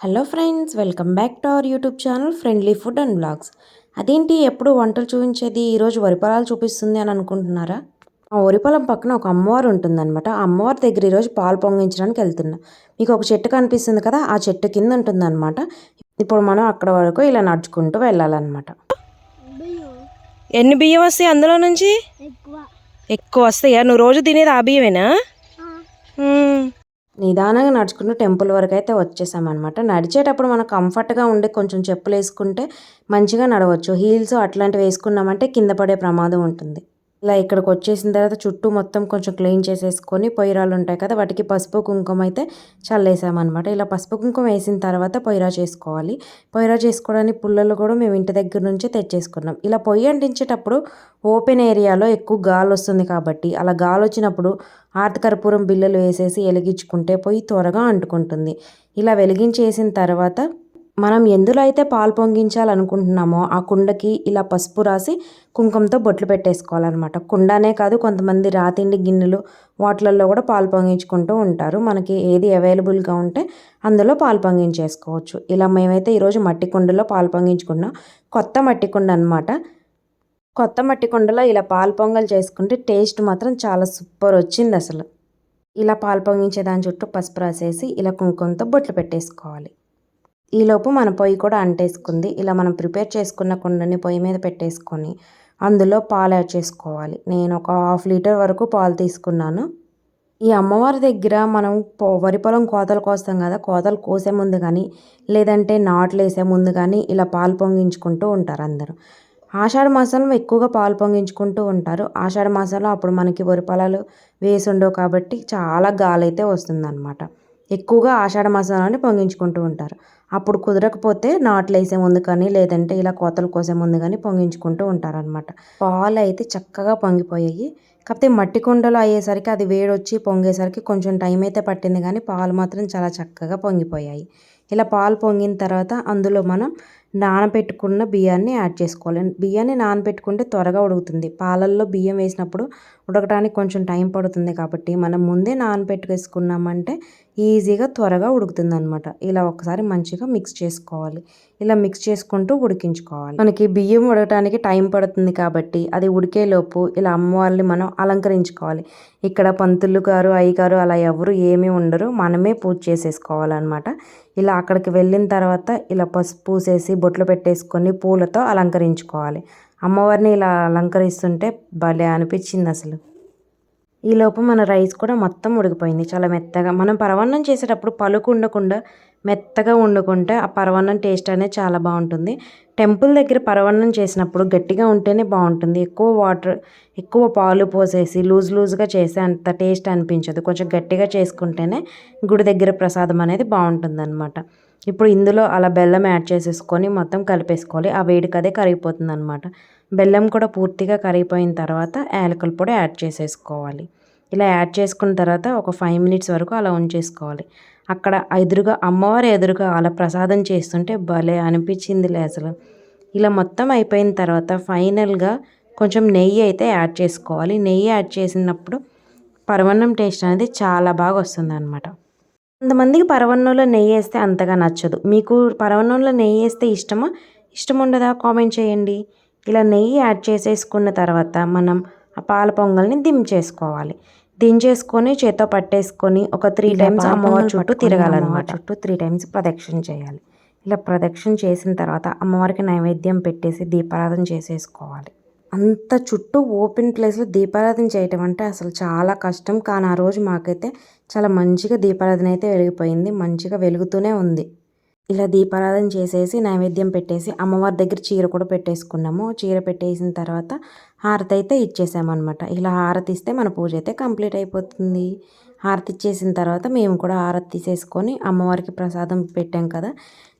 Hello friends welcome back to our YouTube channel friendly food and blogs అదేంటి ఎప్పుడు వంటలు చూపించేది? ఈరోజు వరిపొలాలు చూపిస్తుంది అని అనుకుంటున్నారా? ఆ వరిపొలం పక్కన ఒక అమ్మవారు ఉంటుందన్నమాట. ఆ అమ్మవారి దగ్గర ఈరోజు పాలు పొంగించడానికి వెళ్తున్నా. మీకు ఒక చెట్టు కనిపిస్తుంది కదా ఆ చెట్టు కింద ఉంటుందన్నమాట. ఇప్పుడు మనం అక్కడ వరకు ఇలా నడుచుకుంటూ వెళ్ళాలన్నమాట. ఎన్ని బియ్యం వస్తాయి అందులో నుంచి? ఎక్కువ. ఎక్కువ వస్తాయా? నువ్వు రోజు తినేది ఆ బియ్యమేనా. నిదానంగా నడుచుకుంటూ టెంపుల్ వరకు అయితే వచ్చేసామన్నమాట. నడిచేటప్పుడు మనం కంఫర్ట్గా ఉండి కొంచెం చెప్పులు వేసుకుంటే మంచిగా నడవచ్చు. హీల్స్ అట్లాంటివి వేసుకున్నామంటే కింద పడే ప్రమాదం ఉంటుంది. ఇలా ఇక్కడికి వచ్చేసిన తర్వాత చుట్టూ మొత్తం కొంచెం క్లీన్ చేసేసుకొని పొయ్యిరాలు ఉంటాయి కదా వాటికి పసుపు కుంకుమ అయితే చల్లేసామన్నమాట. ఇలా పసుపు కుంకుమ వేసిన తర్వాత పొయ్యిరా చేసుకోవాలి. పొయ్యిరా చేసుకోవడానికి పుల్లలు కూడా మేము ఇంటి దగ్గర నుంచే తెచ్చేసుకున్నాం. ఇలా పొయ్యి అంటించేటప్పుడు ఓపెన్ ఏరియాలో ఎక్కువ గాలి వస్తుంది కాబట్టి అలా గాలి వచ్చినప్పుడు ఆర్తకర్పూరం బిల్లలు వేసేసి వెలిగించుకుంటే పొయ్యి త్వరగా అంటుకుంటుంది. ఇలా వెలిగించేసిన తర్వాత మనం ఎందులో అయితే పాలు పొంగించాలనుకుంటున్నామో ఆ కుండకి ఇలా పసుపు రాసి కుంకుమతో బొట్లు పెట్టేసుకోవాలన్నమాట. కుండనే కాదు కొంతమంది రాతిండి గిన్నెలు వాటిలలో కూడా పాలు పొంగించుకుంటూ ఉంటారు. మనకి ఏది అవైలబుల్గా ఉంటే అందులో పాలు పొంగించేసుకోవచ్చు. ఇలా మేమైతే ఈరోజు మట్టి కుండలో పాలు పొంగించుకున్నాం కొత్త మట్టి కుండ అనమాట కొత్త మట్టి కుండలో ఇలా పాలు పొంగల్ చేసుకుంటే టేస్ట్ మాత్రం చాలా సూపర్ వచ్చింది అసలు ఇలా పాలు పొంగించే దాని చుట్టూ పసుపు రాసేసి ఇలా కుంకుమతో బొట్లు పెట్టేసుకోవాలి. ఈలోపు మన పొయ్యి కూడా అంటేసుకుంది. ఇలా మనం ప్రిపేర్ చేసుకున్న కుండని పొయ్యి మీద పెట్టేసుకొని అందులో పాలు యాడ్ చేసుకోవాలి. నేను ఒక హాఫ్ లీటర్ వరకు పాలు తీసుకున్నాను. ఈ అమ్మవారి దగ్గర మనం వరి పొలం కోతలు కోస్తాం కదా కోతలు కోసే ముందు కానీ లేదంటే నాట్లు వేసే ముందు కానీ ఇలా పాలు పొంగించుకుంటూ ఉంటారు అందరూ. ఆషాఢ మాసంలో ఎక్కువగా పాలు పొంగించుకుంటూ ఉంటారు. ఆషాఢ మాసంలో అప్పుడు మనకి వరి పొలాలు వేసి ఉండవు కాబట్టి చాలా గాలి అయితే వస్తుందన్నమాట. ఎక్కువగా ఆషాఢ మాసంలోనే పొంగించుకుంటూ ఉంటారు. అప్పుడు కుదరకపోతే నాట్లు వేసే ముందు కానీ లేదంటే ఇలా కోతలు కోసే ముందు కానీ పొంగించుకుంటూ ఉంటారనమాట పాలు అయితే చక్కగా పొంగిపోయాయి. కాకపోతే మట్టి కుండలు అయ్యేసరికి అది వేడొచ్చి పొంగేసరికి కొంచెం టైం అయితే పట్టింది కానీ పాలు మాత్రం చాలా చక్కగా పొంగిపోయాయి. ఇలా పాలు పొంగిన తర్వాత అందులో మనం నానబెట్టుకున్న బియ్యాన్ని యాడ్ చేసుకోవాలి. బియ్యాన్ని నానబెట్టుకుంటే త్వరగా ఉడుకుతుంది. పాలల్లో బియ్యం వేసినప్పుడు ఉడకడానికి కొంచెం టైం పడుతుంది కాబట్టి మనం ముందే నానబెట్టుకేసుకున్నామంటే ఈజీగా త్వరగా ఉడుకుతుంది అనమాట ఇలా ఒకసారి మంచిగా మిక్స్ చేసుకోవాలి. ఇలా మిక్స్ చేసుకుంటూ ఉడికించుకోవాలి. మనకి బియ్యం ఉడకడానికి టైం పడుతుంది కాబట్టి అది ఉడికేలోపు ఇలా అమ్మవారిని మనం అలంకరించుకోవాలి. ఇక్కడ పంతులు గారు అయ్యగారు అలా ఎవరు ఏమీ ఉండరు. మనమే పూజ చేసేసుకోవాలన్నమాట. ఇలా అక్కడికి వెళ్ళిన తర్వాత ఇలా పసుపు పూసేసి బొట్లు పెట్టేసుకొని పూలతో అలంకరించుకోవాలి. అమ్మవారిని ఇలా అలంకరిస్తుంటే భలే అనిపించింది అసలు. ఈలోపు మన రైస్ కూడా మొత్తం ఉడికిపోయింది. చాలా మెత్తగా. మనం పరవన్నం చేసేటప్పుడు పలుకు ఉండకుండా మెత్తగా వండుకుంటే ఆ పరవన్నం టేస్ట్ అనేది చాలా బాగుంటుంది. టెంపుల్ దగ్గర పరవన్నం చేసినప్పుడు గట్టిగా ఉంటేనే బాగుంటుంది. ఎక్కువ వాటర్ ఎక్కువ పాలు పోసేసి లూజ్ లూజ్గా చేస్తే అంత టేస్ట్ అనిపించదు. కొంచెం గట్టిగా చేసుకుంటేనే గుడి దగ్గర ప్రసాదం అనేది బాగుంటుంది అనమాట ఇప్పుడు ఇందులో అలా బెల్లం యాడ్ చేసేసుకొని మొత్తం కలిపేసుకోవాలి. ఆ వేడికి అదే కరిగిపోతుంది అనమాట బెల్లం కూడా పూర్తిగా కరిగిపోయిన తర్వాత యాలకుల పొడి యాడ్ చేసేసుకోవాలి. ఇలా యాడ్ చేసుకున్న తర్వాత ఒక ఫైవ్ మినిట్స్ వరకు అలా ఉంచేసుకోవాలి. అక్కడ ఎదురుగా అమ్మవారి ఎదురుగా అలా ప్రసాదం చేస్తుంటే భలే అనిపించిందిలే అసలు. ఇలా మొత్తం అయిపోయిన తర్వాత ఫైనల్గా కొంచెం నెయ్యి అయితే యాడ్ చేసుకోవాలి. నెయ్యి యాడ్ చేసినప్పుడు పరవన్నం టేస్ట్ అనేది చాలా బాగా వస్తుంది అనమాట కొంతమందికి పరవన్నంలో నెయ్యి వేస్తే అంతగా నచ్చదు. మీకు పరవన్నంలో నెయ్యి వేస్తే ఇష్టమా? ఇష్టం ఉండదా? కామెంట్ చేయండి. ఇలా నెయ్యి యాడ్ చేసేసుకున్న తర్వాత మనం ఆ పాల పొంగల్ని దించేసుకోవాలి దించేసుకొని చేత్తో పట్టేసుకొని ఒక త్రీ టైమ్స్ అమ్మవారి చుట్టూ తిరగాలన్నమాట. చుట్టూ త్రీ టైమ్స్ ప్రదక్షిణ చేయాలి. ఇలా ప్రదక్షిణ చేసిన తర్వాత అమ్మవారికి నైవేద్యం పెట్టేసి దీపారాధన చేసేసుకోవాలి. అంత చుట్టూ ఓపెన్ ప్లేస్లో దీపారాధన చేయటం అంటే అసలు చాలా కష్టం. కానీ ఆ రోజు మాకైతే చాలా మంచిగా దీపారాధన అయితే వెలిగిపోయింది. మంచిగా వెలుగుతూనే ఉంది. ఇలా దీపారాధన చేసేసి నైవేద్యం పెట్టేసి అమ్మవారి దగ్గర చీర కూడా పెట్టేసుకున్నాము. చీర పెట్టేసిన తర్వాత హారతి అయితే ఇచ్చేసామన్నమాట. ఇలా హారతి ఇస్తే మన పూజ అయితే కంప్లీట్ అయిపోతుంది. హారతి ఇచ్చేసిన తర్వాత మేము కూడా హారతి తీసేసుకొని అమ్మవారికి ప్రసాదం పెట్టాం కదా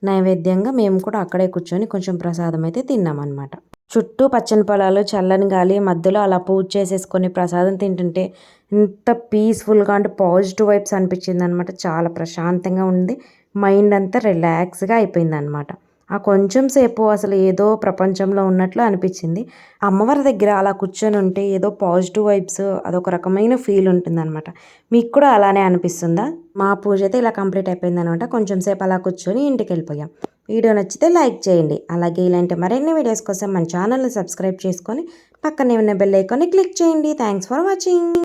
నైవేద్యంగా మేము కూడా అక్కడే కూర్చొని కొంచెం ప్రసాదం అయితే తిన్నామన్నమాట. చుట్టూ పచ్చని పొలాలు చల్లని గాలి మధ్యలో అలా పూజ చేసేసుకొని ప్రసాదం తింటుంటే ఎంత పీస్ఫుల్గా అంటే పాజిటివ్ వైబ్స్ అనిపించింది అనమాట చాలా ప్రశాంతంగా ఉంది. మైండ్ అంతా రిలాక్స్గా అయిపోయింది అనమాట ఆ కొంచెం సేపు అసలు ఏదో ప్రపంచంలో ఉన్నట్లు అనిపించింది. అమ్మవారి దగ్గర అలా కూర్చొని ఉంటే ఏదో పాజిటివ్ వైబ్స్ అదొక రకమైన ఫీల్ ఉంటుందన్నమాట మీకు కూడా అలానే అనిపిస్తుందా? మా పూజ అయితే ఇలా కంప్లీట్ అయిపోయింది అనమాట కొంచెం సేపు అలా కూర్చొని ఇంటికి వెళ్ళిపోయాం. వీడియో నచ్చితే లైక్ చేయండి. అలాగే ఇలాంటి మరిన్ని వీడియోస్ కోసం మన ఛానల్ని సబ్స్క్రైబ్ చేసుకొని పక్కనే ఉన్న బెల్ ఐకాన్ని క్లిక్ చేయండి. Thanks for watching.